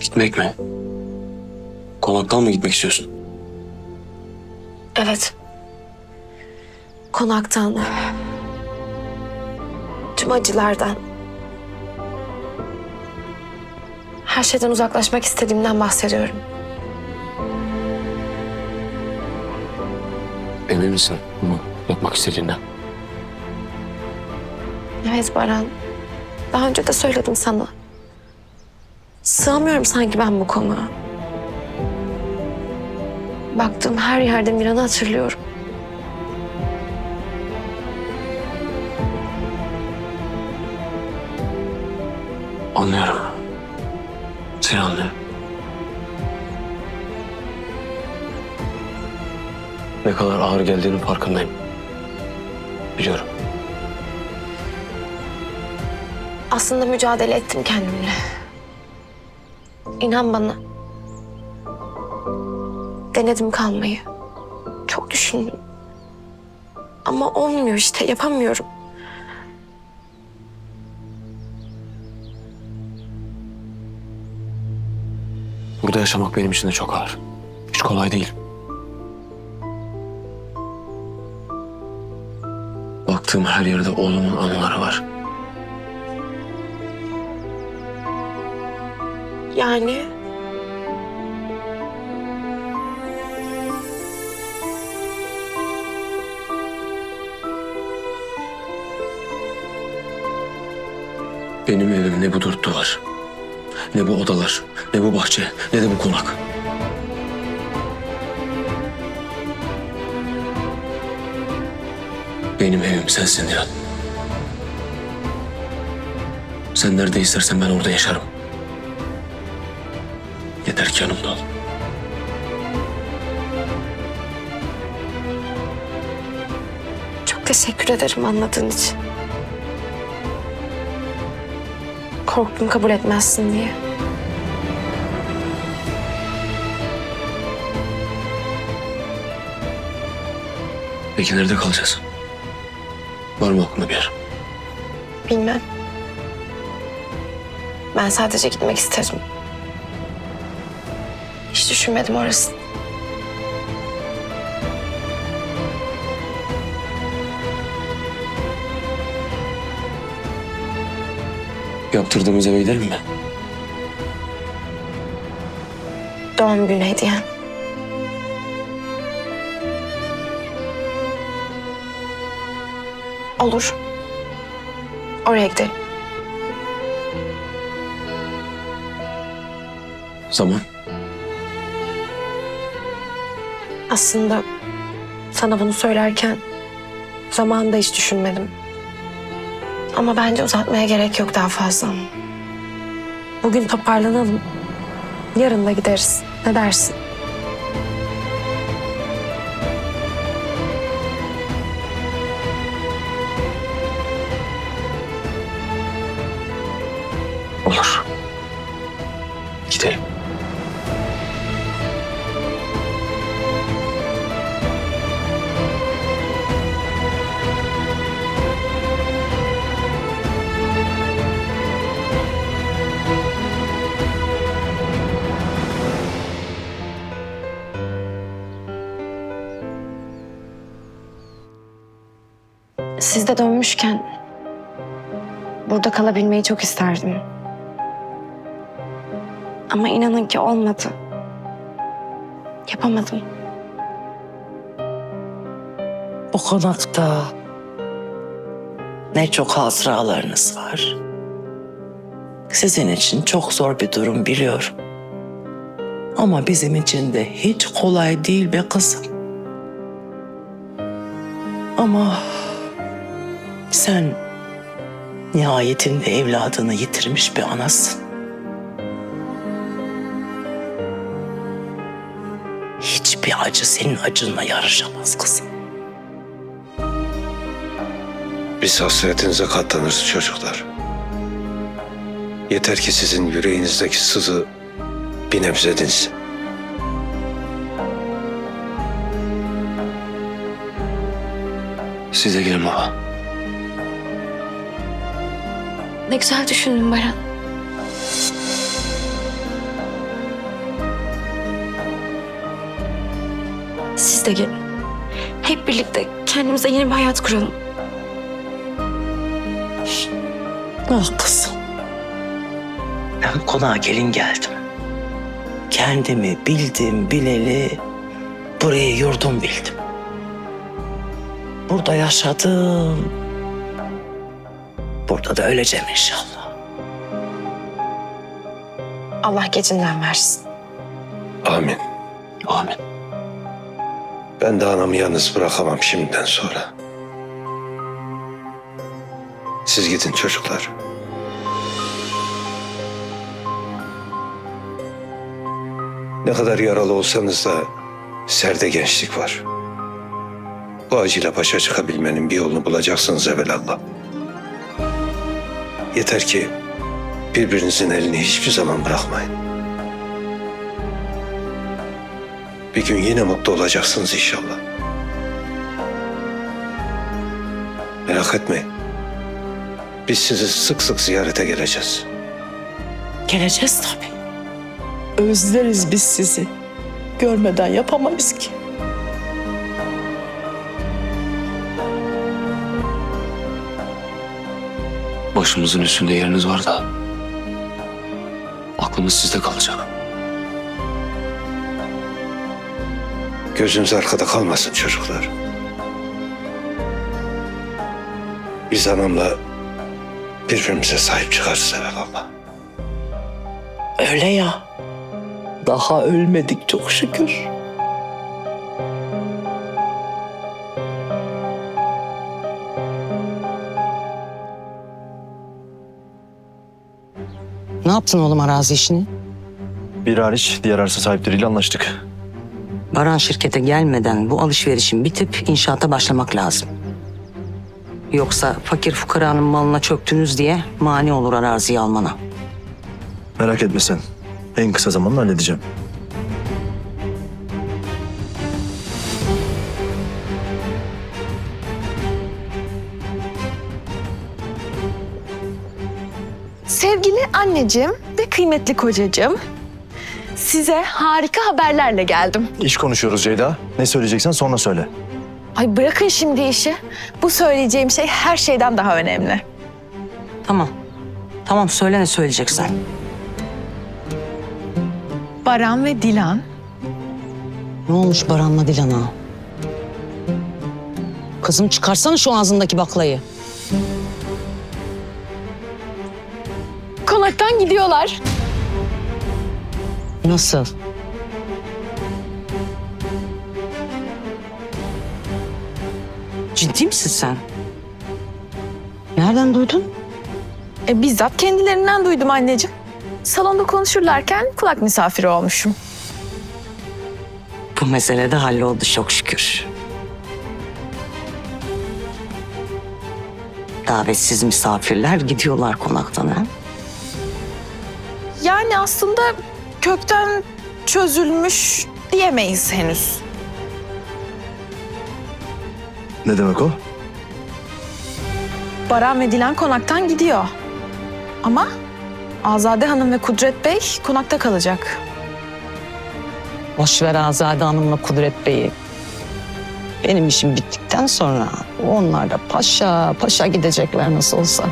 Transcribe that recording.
Gitmek mi? Konaktan mı gitmek istiyorsun? Evet. Konaktan. Tüm acılardan. Her şeyden uzaklaşmak istediğimden bahsediyorum. Emin misin bunu yapmak istediğinden? Evet Baran. Daha önce de söyledim sana. Sığamıyorum sanki ben bu konağa. Baktığım her yerde Miran'ı hatırlıyorum. Anlıyorum. Seni anlıyorum. Ne kadar ağır geldiğinin farkındayım. Biliyorum. Aslında mücadele ettim kendimle. İnan bana. Denedim kalmayı. Çok düşündüm. Ama olmuyor işte, yapamıyorum. Burada yaşamak benim için de çok ağır. Hiç kolay değil. Baktığım her yerde oğlumun anıları var. Yani Benim evim ne bu dört duvar, ne bu odalar, ne bu bahçe, ne de bu konak. Benim evim sensin Dilan. Sen nerede istersen ben orada yaşarım. Yeter ki yanımda ol. çok teşekkür ederim anladığın için. Korktum kabul etmezsin diye. Peki nerede kalacağız? Var mı aklında bir yer? Bilmem. Ben sadece gitmek isterim. Hiç düşünmedim orasını. Yaptırdığımız eve gidelim mi? Doğum günü hediyen. Olur. Oraya gidelim. Zaman? Aslında sana bunu söylerken zamanında hiç düşünmedim. Ama bence uzatmaya gerek yok daha fazla. Bugün toparlanalım. Yarın da gideriz. Ne dersin? Siz de dönmüşken burada kalabilmeyi çok isterdim. Ama inanın ki olmadı. Yapamadım. Bu konakta ne çok hatıralarınız var. Sizin için çok zor bir durum biliyorum. Ama bizim için de hiç kolay değil be kızım. Ama sen nihayetinde evladını yitirmiş bir anasın. Hiçbir acı senin acınla yarışamaz kızım. Biz hasretinize katlanırız çocuklar. Yeter ki sizin yüreğinizdeki sızı bir nebze dinsin. Size gelin baba. Ne güzel düşündün Baran. Siz de gelin. Hep birlikte kendimize yeni bir hayat kuralım. Haklısın. Ah ben konağa gelin geldim. Kendimi bildim bileli burayı yurdum bildim. Burada yaşadım, Burada da öleceğim inşallah. Allah gecinden versin. Amin. Amin. Ben de anamı yalnız bırakamam şimdiden sonra. Siz gidin çocuklar. Ne kadar yaralı olsanız da serde gençlik var. Bu acıyla başa çıkabilmenin bir yolunu bulacaksınız evvelallah. Yeter ki birbirinizin elini hiçbir zaman bırakmayın. Bir gün yine mutlu olacaksınız inşallah. Merak etmeyin. Biz sizi sık sık ziyarete geleceğiz. Geleceğiz tabii. Özleriz biz sizi. Görmeden yapamayız ki. Başımızın üstünde yeriniz var da aklımız sizde kalacak. Gözünüz arkada kalmasın çocuklar. Biz anamla birbirimize sahip çıkarız evvelallah. Öyle ya. Daha ölmedik çok şükür. Ne yaptın oğlum arazi işini? Bir hariç diğer arsa sahipleriyle anlaştık. Baran şirkete gelmeden bu alışverişin bitip inşaata başlamak lazım. Yoksa fakir fukaranın malına çöktünüz diye mani olur araziyi almana. Merak etme sen. En kısa zamanda halledeceğim. Sevgili anneciğim ve kıymetli kocacığım, size harika haberlerle geldim. İş konuşuyoruz Ceyda. Ne söyleyeceksen sonra söyle. Ay bırakın şimdi işi. Bu söyleyeceğim şey her şeyden daha önemli. Tamam. Tamam söyle ne söyleyeceksen. Baran ve Dilan Ne olmuş Baran'la Dilan'a? Kızım çıkarsana şu ağzındaki baklayı. Konaktan gidiyorlar. Nasıl? Ciddi misin sen? Nereden duydun? E, bizzat kendilerinden duydum anneciğim. Salonda konuşurlarken kulak misafiri olmuşum. Bu mesele de halloldu çok şükür. Davetsiz misafirler gidiyorlar konaktan ha? Yani aslında kökten çözülmüş diyemeyiz henüz. Ne demek o? Baran ve Dilan konaktan gidiyor. Ama Azade Hanım ve Kudret Bey konakta kalacak. Boş ver Azade Hanım'la Kudret Bey'i. Benim işim bittikten sonra onlar da paşa paşa gidecekler nasıl olsa.